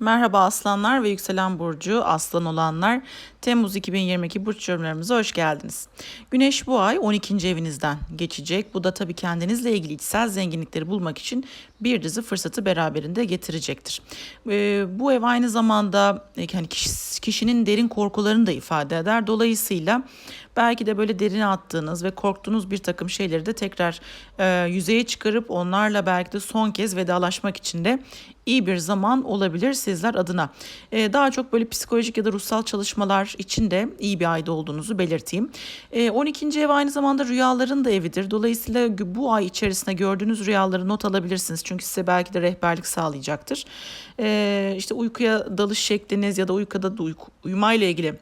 Merhaba aslanlar ve yükselen burcu aslan olanlar. Temmuz 2022 burç yorumlarımıza hoş geldiniz. Güneş bu ay 12. evinizden geçecek. Bu da tabii kendinizle ilgili içsel zenginlikleri bulmak için bir dizi fırsatı beraberinde getirecektir. Ee, bu ev aynı zamanda e, hani kişi, kişinin derin korkularını da ifade eder. Dolayısıyla belki de böyle derine attığınız ve korktuğunuz bir takım şeyleri de tekrar e, yüzeye çıkarıp onlarla belki de son kez vedalaşmak için de iyi bir zaman olabilir sizler adına. Ee, daha çok böyle psikolojik ya da ruhsal çalışmalar için de iyi bir ayda olduğunuzu belirteyim. Ee, 12. ev aynı zamanda rüyaların da evidir. Dolayısıyla bu ay içerisinde gördüğünüz rüyaları not alabilirsiniz. Çünkü size belki de rehberlik sağlayacaktır. Ee, işte uykuya dalış şekliniz ya da uykuda da uyku, uyumayla ilgili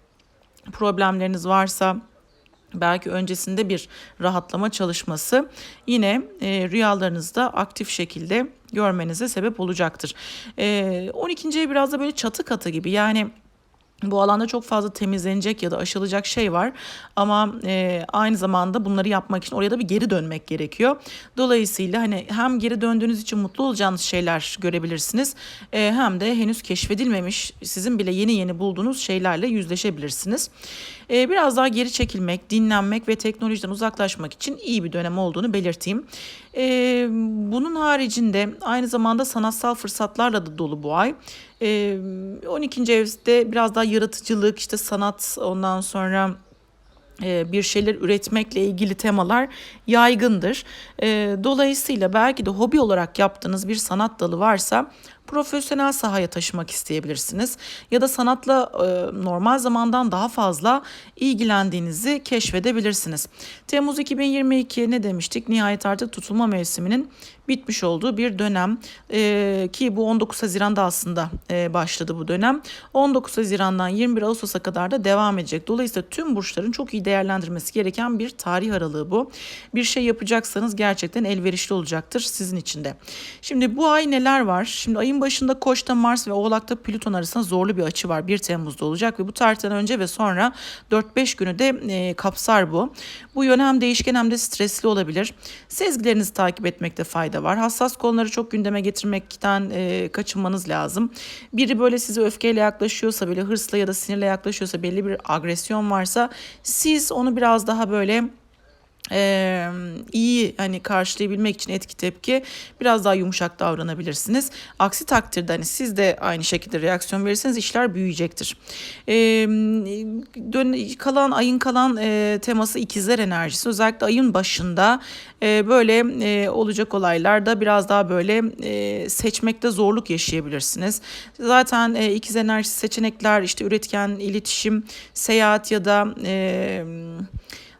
problemleriniz varsa belki öncesinde bir rahatlama çalışması yine e, rüyalarınızda aktif şekilde görmenize sebep olacaktır. E, 12. ev biraz da böyle çatı katı gibi yani bu alanda çok fazla temizlenecek ya da aşılacak şey var ama e, aynı zamanda bunları yapmak için oraya da bir geri dönmek gerekiyor. Dolayısıyla hani hem geri döndüğünüz için mutlu olacağınız şeyler görebilirsiniz e, hem de henüz keşfedilmemiş sizin bile yeni yeni bulduğunuz şeylerle yüzleşebilirsiniz. E, biraz daha geri çekilmek, dinlenmek ve teknolojiden uzaklaşmak için iyi bir dönem olduğunu belirteyim. E, bunun haricinde aynı zamanda sanatsal fırsatlarla da dolu bu ay. E, 12. evde biraz daha yaratıcılık, işte sanat ondan sonra bir şeyler üretmekle ilgili temalar yaygındır. Dolayısıyla belki de hobi olarak yaptığınız bir sanat dalı varsa profesyonel sahaya taşımak isteyebilirsiniz. Ya da sanatla e, normal zamandan daha fazla ilgilendiğinizi keşfedebilirsiniz. Temmuz 2022 ne demiştik? Nihayet artık tutulma mevsiminin bitmiş olduğu bir dönem e, ki bu 19 Haziran'da aslında e, başladı bu dönem. 19 Haziran'dan 21 Ağustos'a kadar da devam edecek. Dolayısıyla tüm burçların çok iyi değerlendirmesi gereken bir tarih aralığı bu. Bir şey yapacaksanız gerçekten elverişli olacaktır sizin için de. Şimdi bu ay neler var? Şimdi ayın başında Koç'ta Mars ve Oğlak'ta Plüton arasında zorlu bir açı var. 1 Temmuz'da olacak ve bu tarihten önce ve sonra 4-5 günü de e, kapsar bu. Bu yön hem değişken hem de stresli olabilir. Sezgilerinizi takip etmekte fayda var. Hassas konuları çok gündeme getirmekten e, kaçınmanız lazım. Biri böyle size öfkeyle yaklaşıyorsa, böyle hırsla ya da sinirle yaklaşıyorsa, belli bir agresyon varsa siz onu biraz daha böyle e, iyi hani karşılayabilmek için etki tepki biraz daha yumuşak davranabilirsiniz. Aksi takdirde hani siz de aynı şekilde reaksiyon verirseniz işler büyüyecektir. E, dön, kalan ayın kalan e, teması ikizler enerjisi. Özellikle ayın başında e, böyle e, olacak olaylarda biraz daha böyle e, seçmekte zorluk yaşayabilirsiniz. Zaten e, ikiz enerjisi seçenekler işte üretken iletişim, seyahat ya da e,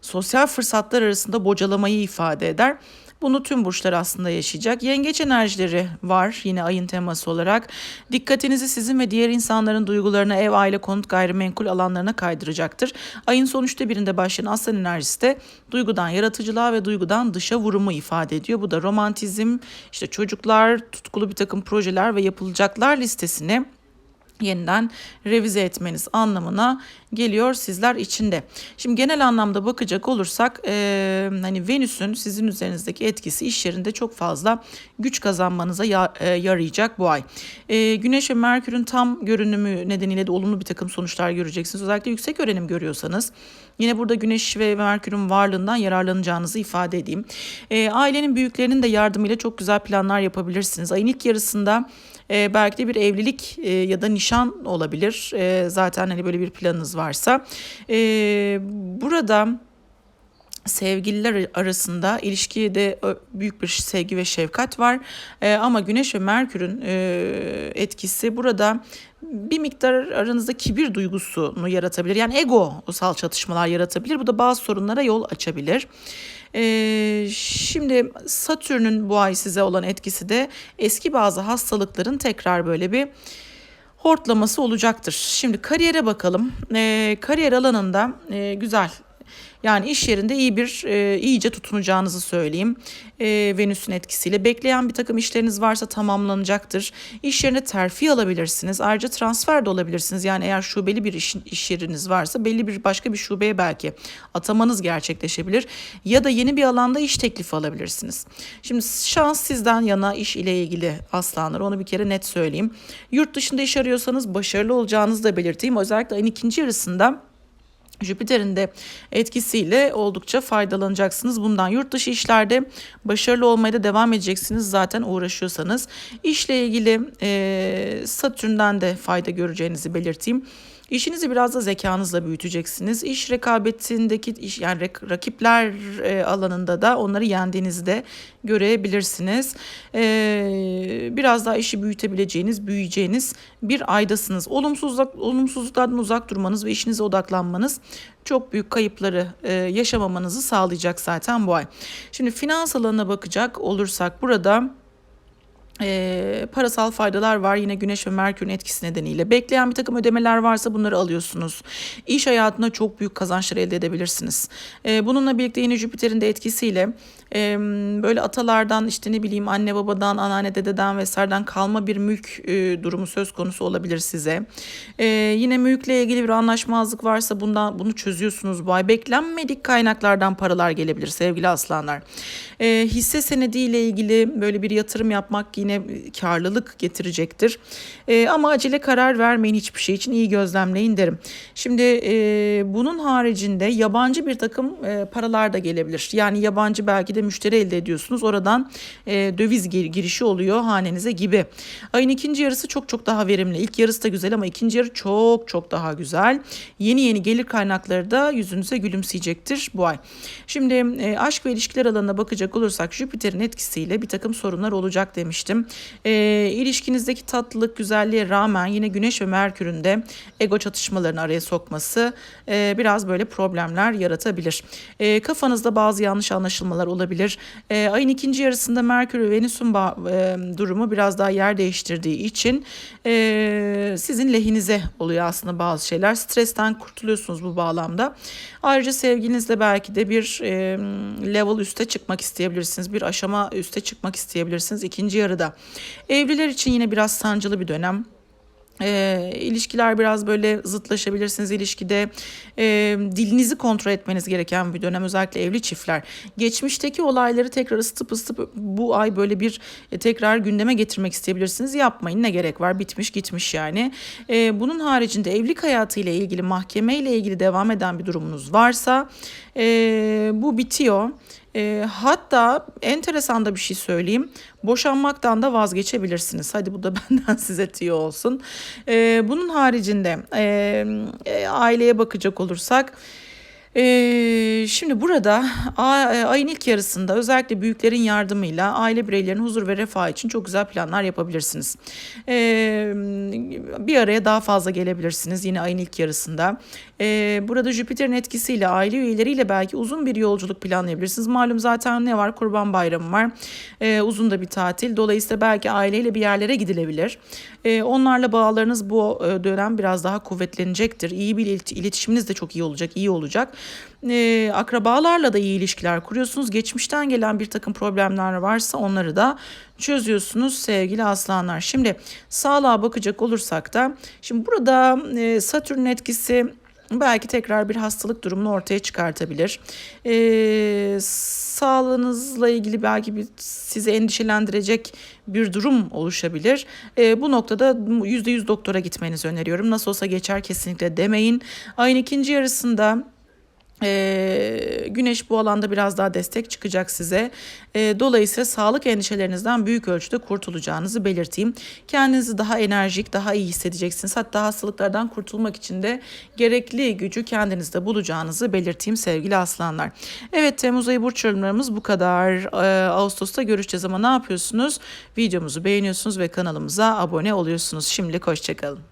sosyal fırsatlar arasında bocalamayı ifade eder. Bunu tüm burçlar aslında yaşayacak. Yengeç enerjileri var yine ayın teması olarak. Dikkatinizi sizin ve diğer insanların duygularına, ev, aile, konut, gayrimenkul alanlarına kaydıracaktır. Ayın son üçte birinde başlayan aslan enerjisi de duygudan yaratıcılığa ve duygudan dışa vurumu ifade ediyor. Bu da romantizm, işte çocuklar, tutkulu bir takım projeler ve yapılacaklar listesini yeniden revize etmeniz anlamına geliyor sizler içinde. Şimdi genel anlamda bakacak olursak e, hani Venüs'ün sizin üzerinizdeki etkisi iş yerinde çok fazla güç kazanmanıza ya, e, yarayacak bu ay. E, Güneş ve Merkür'ün tam görünümü nedeniyle de olumlu bir takım sonuçlar göreceksiniz. Özellikle yüksek öğrenim görüyorsanız yine burada Güneş ve Merkür'ün varlığından yararlanacağınızı ifade edeyim. E, ailenin büyüklerinin de yardımıyla çok güzel planlar yapabilirsiniz. Ayın ilk yarısında e, belki de bir evlilik e, ya da nişan olabilir. E, zaten hani böyle bir planınız varsa. E, burada sevgililer arasında ilişkide büyük bir sevgi ve şefkat var. E, ama Güneş ve Merkür'ün e, etkisi burada bir miktar aranızda kibir duygusunu yaratabilir. Yani egosal çatışmalar yaratabilir. Bu da bazı sorunlara yol açabilir. Ee, şimdi Satürn'ün bu ay size olan etkisi de eski bazı hastalıkların tekrar böyle bir hortlaması olacaktır. Şimdi kariyere bakalım. Ee, kariyer alanında e, güzel Yani iş yerinde iyi bir e, iyice tutunacağınızı söyleyeyim. E, Venüs'ün etkisiyle bekleyen bir takım işleriniz varsa tamamlanacaktır. İş yerine terfi alabilirsiniz. Ayrıca transfer de olabilirsiniz. Yani eğer şubeli bir iş, iş yeriniz varsa belli bir başka bir şubeye belki atamanız gerçekleşebilir. Ya da yeni bir alanda iş teklifi alabilirsiniz. Şimdi şans sizden yana iş ile ilgili aslanlar onu bir kere net söyleyeyim. Yurt dışında iş arıyorsanız başarılı olacağınızı da belirteyim. Özellikle ayın ikinci yarısında Jüpiter'in de etkisiyle oldukça faydalanacaksınız. Bundan yurt dışı işlerde başarılı olmaya da devam edeceksiniz zaten uğraşıyorsanız. İşle ilgili e, Satürn'den de fayda göreceğinizi belirteyim. İşinizi biraz da zekanızla büyüteceksiniz. İş rekabetindeki iş yani rakipler e, alanında da onları yendiğinizi de görebilirsiniz. E, biraz daha işi büyütebileceğiniz, büyüyeceğiniz bir aydasınız. Olumsuzluk, olumsuzluklardan uzak durmanız ve işinize odaklanmanız çok büyük kayıpları e, yaşamamanızı sağlayacak zaten bu ay. Şimdi finans alanına bakacak olursak burada e, parasal faydalar var yine Güneş ve Merkür'ün etkisi nedeniyle. Bekleyen bir takım ödemeler varsa bunları alıyorsunuz. İş hayatında çok büyük kazançlar elde edebilirsiniz. E, bununla birlikte yine Jüpiter'in de etkisiyle e, böyle atalardan işte ne bileyim anne babadan, anneanne dededen vesaireden kalma bir mülk e, durumu söz konusu olabilir size. E, yine mülkle ilgili bir anlaşmazlık varsa bundan bunu çözüyorsunuz bu ay. Beklenmedik kaynaklardan paralar gelebilir sevgili aslanlar. E, hisse senediyle ilgili böyle bir yatırım yapmak yine karlılık getirecektir. E, ama acele karar vermeyin hiçbir şey için iyi gözlemleyin derim. Şimdi e, bunun haricinde yabancı bir takım e, paralar da gelebilir. Yani yabancı belki de müşteri elde ediyorsunuz. Oradan e, döviz gir, girişi oluyor hanenize gibi. Ayın ikinci yarısı çok çok daha verimli. İlk yarısı da güzel ama ikinci yarı çok çok daha güzel. Yeni yeni gelir kaynakları da yüzünüze gülümseyecektir bu ay. Şimdi e, aşk ve ilişkiler alanına bakacak olursak Jüpiter'in etkisiyle bir takım sorunlar olacak demiştim demiştim. E, ilişkinizdeki tatlılık, güzelliğe rağmen yine Güneş ve Merkür'ün de ego çatışmalarını araya sokması e, biraz böyle problemler yaratabilir. E, kafanızda bazı yanlış anlaşılmalar olabilir. E, ayın ikinci yarısında Merkür ve Venüs'ün e, durumu biraz daha yer değiştirdiği için e, sizin lehinize oluyor aslında bazı şeyler. Stresten kurtuluyorsunuz bu bağlamda. Ayrıca sevginizle belki de bir e, level üste çıkmak isteyebilirsiniz. Bir aşama üste çıkmak isteyebilirsiniz ikinci yarıda arada. Evliler için yine biraz sancılı bir dönem. E, ilişkiler biraz böyle zıtlaşabilirsiniz ilişkide. E, dilinizi kontrol etmeniz gereken bir dönem özellikle evli çiftler. Geçmişteki olayları tekrar ısıtıp ısıtıp bu ay böyle bir e, tekrar gündeme getirmek isteyebilirsiniz. Yapmayın ne gerek var bitmiş gitmiş yani. E, bunun haricinde evlilik hayatıyla ilgili mahkeme ile ilgili devam eden bir durumunuz varsa e, bu bitiyor. E, hatta enteresan da bir şey söyleyeyim. Boşanmaktan da vazgeçebilirsiniz. Hadi bu da benden size tüyo olsun. E, bunun haricinde e, aileye bakacak olursak ee, şimdi burada ayın ilk yarısında özellikle büyüklerin yardımıyla aile bireylerinin huzur ve refah için çok güzel planlar yapabilirsiniz. Ee, bir araya daha fazla gelebilirsiniz yine ayın ilk yarısında. Ee, burada Jüpiter'in etkisiyle aile üyeleriyle belki uzun bir yolculuk planlayabilirsiniz. Malum zaten ne var Kurban Bayramı var. Ee, uzun da bir tatil. Dolayısıyla belki aileyle bir yerlere gidilebilir. Ee, onlarla bağlarınız bu e, dönem biraz daha kuvvetlenecektir. İyi bir iletişiminiz de çok iyi olacak, iyi olacak e, akrabalarla da iyi ilişkiler kuruyorsunuz. Geçmişten gelen bir takım problemler varsa onları da çözüyorsunuz sevgili aslanlar. Şimdi sağlığa bakacak olursak da şimdi burada e, Satürn etkisi belki tekrar bir hastalık durumunu ortaya çıkartabilir. Ee, sağlığınızla ilgili belki bir sizi endişelendirecek bir durum oluşabilir. Ee, bu noktada %100 doktora gitmenizi öneriyorum. Nasıl olsa geçer kesinlikle demeyin. Ayın ikinci yarısında ee, güneş bu alanda biraz daha destek çıkacak size. Ee, dolayısıyla sağlık endişelerinizden büyük ölçüde kurtulacağınızı belirteyim. Kendinizi daha enerjik, daha iyi hissedeceksiniz. Hatta hastalıklardan kurtulmak için de gerekli gücü kendinizde bulacağınızı belirteyim sevgili aslanlar. Evet Temmuz ayı burç yorumlarımız bu kadar. Ee, Ağustos'ta görüşeceğiz ama ne yapıyorsunuz? Videomuzu beğeniyorsunuz ve kanalımıza abone oluyorsunuz. Şimdilik hoşçakalın.